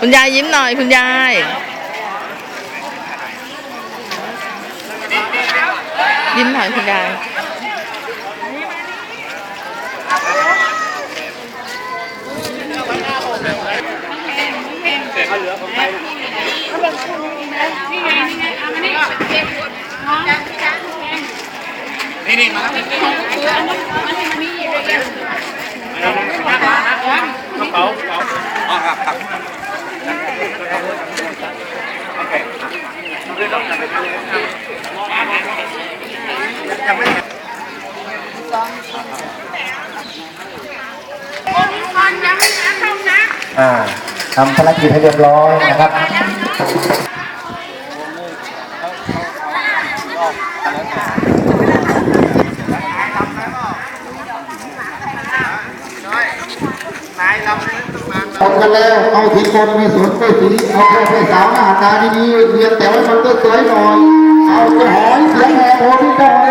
คุณยายยิ้มหน่อยคุณยาย ยิ้มหน่อยคุณยายนี่นี่มาแล้วกระเป๋ากระเป๋าอ๋อครับครับโอเคเรื่องต้องการไปทางนี้ยังไม่ อ่าทำภารกิจให้เรียบร้อยนะครับนายเราเนี่ยต้องกันแล้วเอาทีคนไม่สนไม่สีเอาแค่ให้สาวหน้าตาดีๆเรียนแต่ว่ามันก็สวยหน่อย เอาจะหอยเสียงแหบโอ้พี่น้อ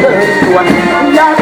เดินชวน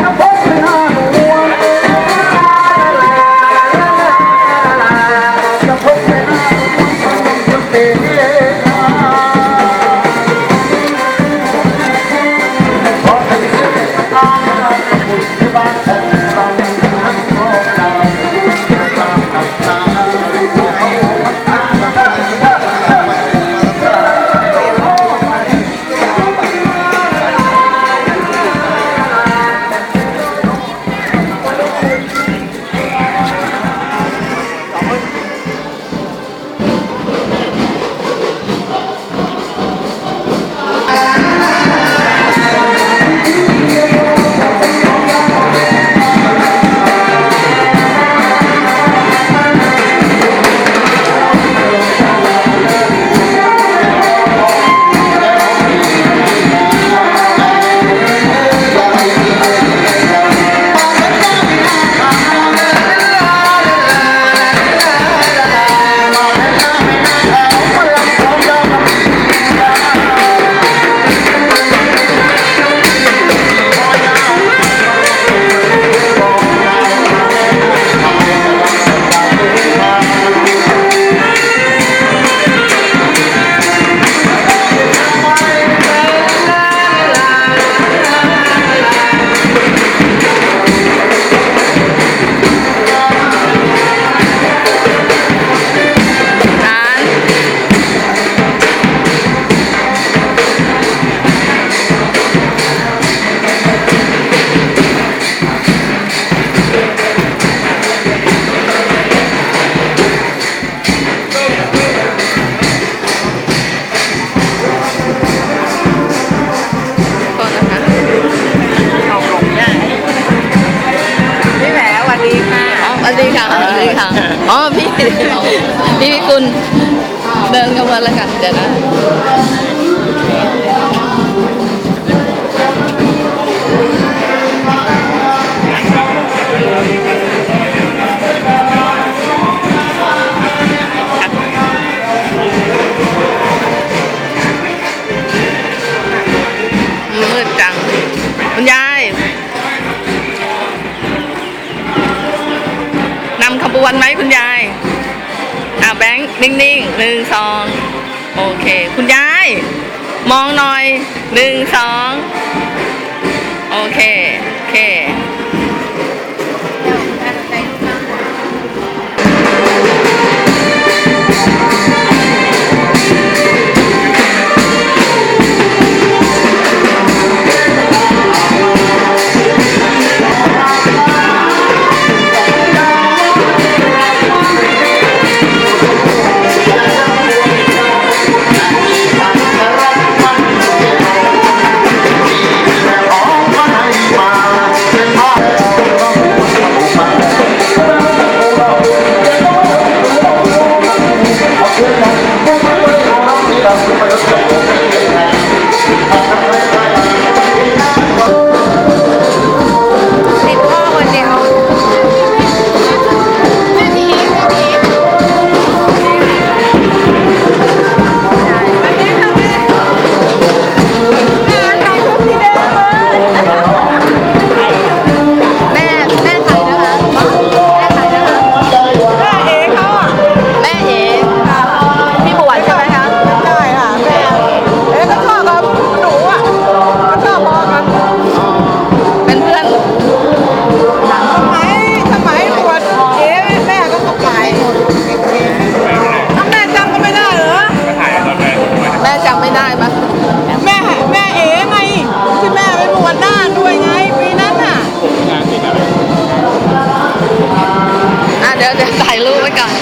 วัสดีค่ะสวัสดีค่ะอ๋อพี่พี่พิกุลเดินกันมาแล้วกันเดี๋ยวนะ วนไหมคุณยาย อ่าแบงค์นิ่งๆหนึ่งสองโอเค คุณยาย มองหน่อยหนึ่งสองโอเค โอเคี๋ยวเดี๋ยวถ่ายรูปไว้ก่อน